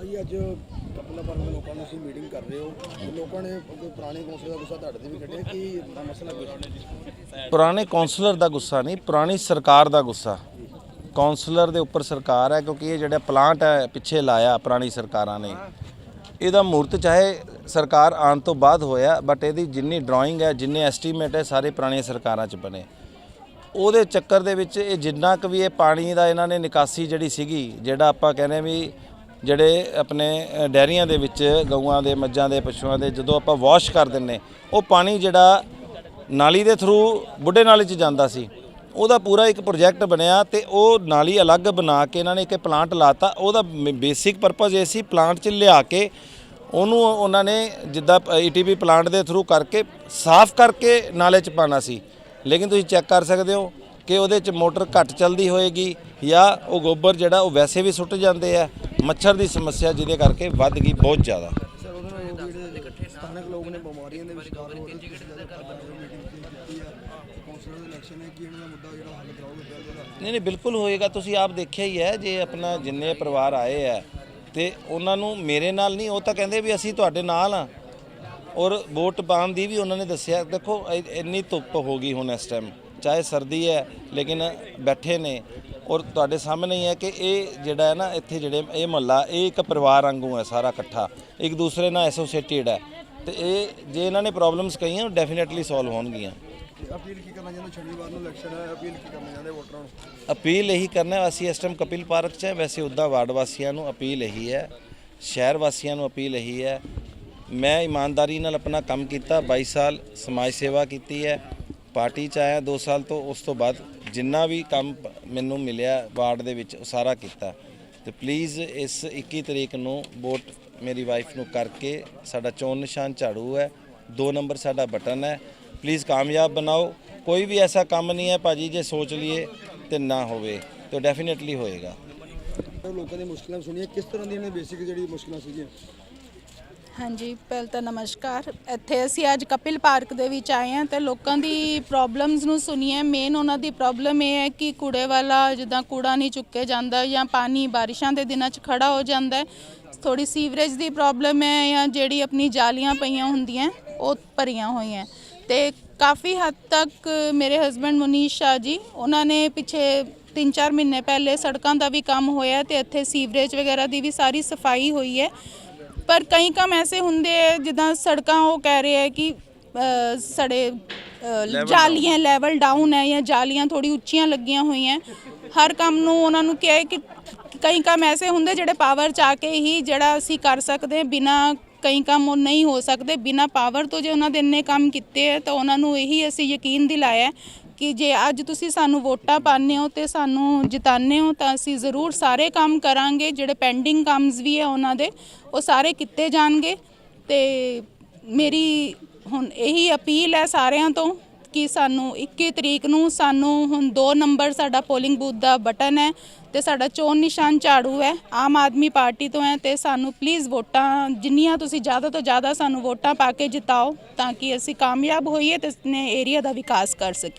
ਭਾਈ ਅੱਜ ਕਪਲਾ ਪਾਰਕ ਲੋਕਾਂ ਨਾਲ ਤੁਸੀਂ ਮੀਟਿੰਗ ਕਰ ਰਹੇ ਹੋ। ਲੋਕਾਂ ਨੇ ਕੋਈ ਪੁਰਾਣੇ ਕੌਂਸਲਰ ਦਾ ਗੁੱਸਾ ਤੁਹਾਡੇ ਤੇ ਵੀ ਕੱਢਿਆ ਕਿ ਦਾ ਮਸਲਾ ਕੁਝ ਪੁਰਾਣੇ ਕਾਉਂਸਲਰ ਦਾ ਗੁੱਸਾ ਨਹੀਂ, ਪੁਰਾਣੀ ਸਰਕਾਰ ਦਾ ਗੁੱਸਾ। ਕੌਂਸਲਰ ਦੇ ਉੱਪਰ ਸਰਕਾਰ ਹੈ ਕਿਉਂਕਿ ਇਹ ਜਿਹੜਾ ਪਲਾਂਟ ਹੈ, ਪਿੱਛੇ ਲਾਇਆ ਪੁਰਾਣੀ ਸਰਕਾਰਾਂ ਨੇ। ਇਹਦਾ ਮੂਰਤ ਚਾਹੇ ਸਰਕਾਰ ਆਉਣ ਤੋਂ ਬਾਅਦ ਹੋਇਆ ਬਟ ਇਹਦੀ ਜਿੰਨੀ ਡਰਾਇੰਗ ਹੈ, ਜਿੰਨੇ ਐਸਟੀਮੇਟ ਹੈ, ਸਾਰੇ ਪੁਰਾਣੀਆਂ ਸਰਕਾਰਾਂ 'ਚ ਬਣੇ। ਉਹਦੇ ਚੱਕਰ ਦੇ ਵਿੱਚ ਇਹ ਜਿੰਨਾ ਕੁ ਵੀ ਇਹ ਪਾਣੀ ਦਾ ਇਹਨਾਂ ਨੇ ਨਿਕਾਸੀ ਜਿਹੜੀ ਸੀਗੀ, ਜਿਹੜਾ ਆਪਾਂ ਕਹਿੰਦੇ ਵੀ ਜਿਹੜੇ ਆਪਣੇ ਡੈਰੀਆਂ ਦੇ ਵਿੱਚ, ਗਊਆਂ ਦੇ, ਮੱਝਾਂ ਦੇ, ਪਸ਼ੂਆਂ ਦੇ ਜਦੋਂ ਆਪਾਂ ਵਾਸ਼ ਕਰ ਦਿੰਨੇ ਉਹ ਪਾਣੀ ਜਿਹੜਾ ਨਾਲੀ ਦੇ ਥਰੂ ਬੁੱਢੇ ਨਾਲੇ 'ਚ ਜਾਂਦਾ ਸੀ, ਉਹਦਾ ਪੂਰਾ ਇੱਕ ਪ੍ਰੋਜੈਕਟ ਬਣਿਆ ਤੇ ਉਹ ਨਾਲੀ ਅਲੱਗ ਬਣਾ ਕੇ ਇਹਨਾਂ ਨੇ ਇੱਕ ਪਲਾਂਟ ਲਾਤਾ, ਉਹਦਾ ਬੇਸਿਕ ਪਰਪਸ ਇਹ ਸੀ ਪਲਾਂਟ 'ਚ ਲਿਆ ਕੇ ਉਹਨੂੰ ਉਹਨਾਂ ਨੇ ਜਿੱਦਾਂ ਈਟੀਪੀ ਪਲਾਂਟ ਦੇ ਥਰੂ ਕਰਕੇ ਸਾਫ਼ ਕਰਕੇ ਨਾਲੇ 'ਚ ਪਾਣਾ ਸੀ। ਲੇਕਿਨ ਤੁਸੀਂ ਚੈੱਕ ਕਰ ਸਕਦੇ ਹੋ ਕਿ ਉਹਦੇ 'ਚ ਮੋਟਰ ਘੱਟ ਚੱਲਦੀ ਹੋਏਗੀ ਜਾਂ ਉਹ ਗੋਬਰ ਜਿਹੜਾ ਉਹ ਵੈਸੇ ਵੀ ਸੁੱਟ ਜਾਂਦੇ ਆ ਮੱਛਰ ਦੀ ਸਮੱਸਿਆ ਜਿਹਦੇ ਕਰਕੇ ਵੱਧ ਗਈ ਬਹੁਤ ਜ਼ਿਆਦਾ। ਸਥਾਨਕ ਲੋਕ ਨੇ ਬਿਮਾਰੀਆਂ ਦੇ ਵਿਸ਼ਕਾਰ ਹੋ ਰਹੇ ਨਹੀਂ ਨਹੀਂ, ਬਿਲਕੁਲ ਹੋਏਗਾ। ਤੁਸੀਂ ਆਪ ਦੇਖਿਆ ਹੀ ਹੈ, ਜੇ ਆਪਣਾ ਜਿੰਨੇ ਪਰਿਵਾਰ ਆਏ ਆ ਤੇ ਉਹਨਾਂ ਨੂੰ ਮੇਰੇ ਨਾਲ ਨਹੀਂ, ਉਹ ਤਾਂ ਕਹਿੰਦੇ ਵੀ ਅਸੀਂ ਤੁਹਾਡੇ ਨਾਲ ਆ ਔਰ ਵੋਟ ਪਾਉਣ ਦੀ ਵੀ ਉਹਨਾਂ ਨੇ ਦੱਸਿਆ, ਦੇਖੋ ਇੰਨੀ ਧੁੱਪ ਹੋ ਗਈ ਹੁਣ ਇਸ ਟਾਈਮ ਚਾਹੇ ਸਰਦੀ ਹੈ, ਲੇਕਿਨ ਬੈਠੇ ਨੇ। ਔਰ ਤੁਹਾਡੇ ਸਾਹਮਣੇ ਹੀ ਹੈ ਕਿ ਇਹ ਜਿਹੜਾ ਹੈ ਨਾ ਇੱਥੇ ਜਿਹੜੇ ਇਹ ਮਹੱਲਾ ਇਹ ਇੱਕ ਪਰਿਵਾਰ ਵਾਂਗੂ ਹੈ ਸਾਰਾ ਇਕੱਠਾ। ਇੱਕ ਦੂਸਰੇ ਨਾਲ ਐਸੋਸੀਏਟਿਡ ਹੈ। ਤੇ ਇਹ ਜੇ ਇਹਨਾਂ ਨੇ ਪ੍ਰੋਬਲਮਸ ਕਹੀਆਂ ਉਹ ਡੈਫੀਨਿਟਲੀ ਸੋਲਵ ਹੋਣਗੀਆਂ। ਅਪੀਲ ਕੀ ਕਰਨਾ ਚਾਹੁੰਦੇ? ਸ਼ਨੀਵਾਰ ਨੂੰ ਇਲੈਕਸ਼ਨ ਹੈ ਅਪੀਲ ਕੀ ਕਰਨਾ ਚਾਹੁੰਦੇ ਵੋਟਰਾਂ ਨੂੰ? ਅਪੀਲ ਇਹੀ ਕਰਨਾ ਹੈ, ਅਸੀਂ ਇਸ ਟਾਈਮ ਕਪਿਲ ਪਾਰਕ 'ਚ ਹੈ। ਵੈਸੇ ਉੱਦਾਂ ਵਾਰਡ ਵਾਸੀਆਂ ਨੂੰ ਅਪੀਲ ਇਹੀ ਹੈ ਸ਼ਹਿਰ ਵਾਸੀਆਂ ਨੂੰ ਅਪੀਲ ਇਹੀ ਹੈ। ਮੈਂ ਇਮਾਨਦਾਰੀ ਨਾਲ ਆਪਣਾ ਕੰਮ ਕੀਤਾ 22 ਸਾਲ ਸਮਾਜ ਸੇਵਾ ਕੀਤੀ ਹੈ। ਪਾਰਟੀ 'ਚ ਆਇਆ 2 ਸਾਲ ਤੋਂ ਉਸ ਤੋਂ ਬਾਅਦ ਜਿੰਨਾ ਵੀ ਕੰਮ ਮੈਨੂੰ ਮਿਲਿਆ ਵਾਰਡ ਦੇ ਵਿੱਚ ਉਹ ਸਾਰਾ ਕੀਤਾ। ਤੇ ਪਲੀਜ਼ ਇਸ 21 ਤਰੀਕ ਨੂੰ ਵੋਟ ਮੇਰੀ ਵਾਈਫ ਨੂੰ ਕਰਕੇ ਸਾਡਾ ਚੋਣ ਨਿਸ਼ਾਨ ਝਾੜੂ ਹੈ। 2 ਨੰਬਰ ਸਾਡਾ ਬਟਨ ਹੈ। ਪਲੀਜ਼ ਕਾਮਯਾਬ ਬਣਾਓ। ਕੋਈ ਵੀ ਐਸਾ ਕੰਮ ਨਹੀਂ ਹੈ ਭਾਜੀ ਜੇ ਸੋਚ ਲਈਏ ਤੇ ਨਾ ਹੋਵੇ ਤਾਂ ਡੈਫੀਨਿਟਲੀ ਹੋਏਗਾ। ਲੋਕਾਂ ਦੀ ਮੁਸ਼ਕਲਾਂ ਸੁਣੀਆਂ ਕਿਸ ਤਰ੍ਹਾਂ ਦੀਆਂ ਨੇ ਬੇਸਿਕ ਜਿਹੜੀ ਮੁਸ਼ਕਲਾਂ ਸੀਗੀਆਂ? ਹਾਂਜੀ, ਪਹਿਲ ਤਾਂ ਨਮਸਕਾਰ। ਇੱਥੇ ਅਸੀਂ ਅੱਜ ਕਪਿਲ ਪਾਰਕ ਦੇ ਵਿੱਚ ਆਏ ਹਾਂ ਤੇ ਲੋਕਾਂ ਦੀ ਪ੍ਰੋਬਲਮਸ ਨੂੰ ਸੁਣੀਏ। ਮੇਨ ਉਹਨਾਂ ਦੀ ਪ੍ਰੋਬਲਮ ਇਹ ਹੈ ਕਿ ਕੂੜੇ ਵਾਲਾ ਜਿੱਦਾਂ ਕੂੜਾ ਨਹੀਂ ਚੁੱਕੇ ਜਾਂਦਾ ਜਾਂ ਪਾਣੀ ਬਾਰਿਸ਼ਾਂ ਦੇ ਦਿਨਾਂ 'ਚ ਖੜਾ ਹੋ ਜਾਂਦਾ ਹੈ। ਥੋੜੀ ਸੀਵਰੇਜ ਦੀ ਪ੍ਰੋਬਲਮ ਹੈ ਜਾਂ ਜਿਹੜੀ ਆਪਣੀ ਜਾਲੀਆਂ ਪਈਆਂ ਹੁੰਦੀਆਂ, ਉਹ ਭਰੀਆਂ ਹੋਈਆਂ। ਤੇ ਕਾਫੀ ਹੱਦ ਤੱਕ ਮੇਰੇ ਹਸਬੰਡ ਮੁਨੀਸ਼ ਸ਼ਾਹ ਜੀ, ਉਹਨਾਂ ਨੇ ਪਿੱਛੇ 3-4 ਮਹੀਨੇ ਪਹਿਲੇ ਸੜਕਾਂ ਦਾ ਵੀ ਕੰਮ ਹੋਇਆ ਤੇ ਇੱਥੇ ਸੀਵਰੇਜ ਵਗੈਰਾ ਦੀ ਵੀ ਸਾਰੀ ਸਫ਼ਾਈ ਹੋਈ ਹੈ। ਪਰ ਕਈ ਕੰਮ ਐਸੇ ਹੁੰਦੇ ਆ ਜਿੱਦਾਂ ਸੜਕਾਂ ਉਹ ਕਹਿ ਰਹੇ ਆ ਕਿ ਅ, ਸੜੇ ਅ, ਜਾਲੀਆਂ ਲੈਵਲ ਡਾਊਨ ਹੈ ਜਾਂ ਜਾਲੀਆਂ ਥੋੜੀ ਉੱਚੀਆਂ ਲੱਗੀਆਂ ਹੋਈਆਂ। ਹਰ ਕੰਮ ਨੂੰ ਉਹਨਾਂ ਨੂੰ ਕਿਹਾ ਹੈ ਕਿ ਕਈ ਕੰਮ ਐਸੇ ਹੁੰਦੇ ਜਿਹੜੇ ਪਾਵਰ ਚ ਆ ਕੇ ਹੀ ਜਿਹੜਾ ਅਸੀਂ ਕਰ ਸਕਦੇ ਬਿਨਾ ਕਈ ਕੰਮ ਉਹ ਨਹੀਂ ਹੋ ਸਕਦੇ। ਬਿਨਾ ਪਾਵਰ ਤੋਂ ਜੇ ਉਹਨਾਂ ਦੇ ਇੰਨੇ ਕੰਮ ਕੀਤੇ ਹੈ ਤਾਂ ਉਹਨਾਂ ਨੂੰ ਇਹੀ ਅਸੀਂ ਯਕੀਨ ਦਿਲਾਇਆ ਹੈ ਕਿ ਜੇ ਅੱਜ ਤੁਸੀਂ ਸਾਨੂੰ ਵੋਟਾਂ ਪਾਉਂਦੇ ਹੋ ਤੇ ਸਾਨੂੰ ਜਿਤਾਉਂਦੇ ਹੋ ਤਾਂ ਅਸੀਂ ਜ਼ਰੂਰ ਸਾਰੇ ਕੰਮ ਕਰਾਂਗੇ, ਜਿਹੜੇ ਪੈਂਡਿੰਗ ਕੰਮਸ ਵੀ ਹੈ ਉਹਨਾਂ ਦੇ, ਉਹ ਸਾਰੇ ਕੀਤੇ ਜਾਣਗੇ। ਤੇ ਮੇਰੀ ਹੁਣ ਇਹੀ ਅਪੀਲ ਹੈ ਸਾਰਿਆਂ ਤੋਂ ਕਿ ਸਾਨੂੰ 21 ਤਰੀਕ ਨੂੰ ਸਾਨੂੰ ਹੁਣ 2 ਨੰਬਰ ਸਾਡਾ ਪੋਲਿੰਗ ਬੂਥ ਦਾ ਬਟਨ ਹੈ ਤੇ ਸਾਡਾ ਚੋਣ ਨਿਸ਼ਾਨ ਝਾੜੂ ਹੈ, ਆਮ ਆਦਮੀ ਪਾਰਟੀ ਤੋਂ ਹੈ ਤੇ ਸਾਨੂੰ ਪਲੀਜ਼ ਵੋਟਾਂ, ਜਿੰਨੀਆਂ ਤੁਸੀਂ ਜ਼ਿਆਦਾ ਤੋਂ ਜ਼ਿਆਦਾ ਸਾਨੂੰ ਵੋਟਾਂ ਪਾ ਕੇ ਜਿਤਾਓ ਤਾਂ ਕਿ ਅਸੀਂ ਕਾਮਯਾਬ ਹੋਈਏ ਤੇ ਇਸ ਨੇ ਏਰੀਆ ਦਾ ਵਿਕਾਸ ਕਰ ਸਕੀਏ।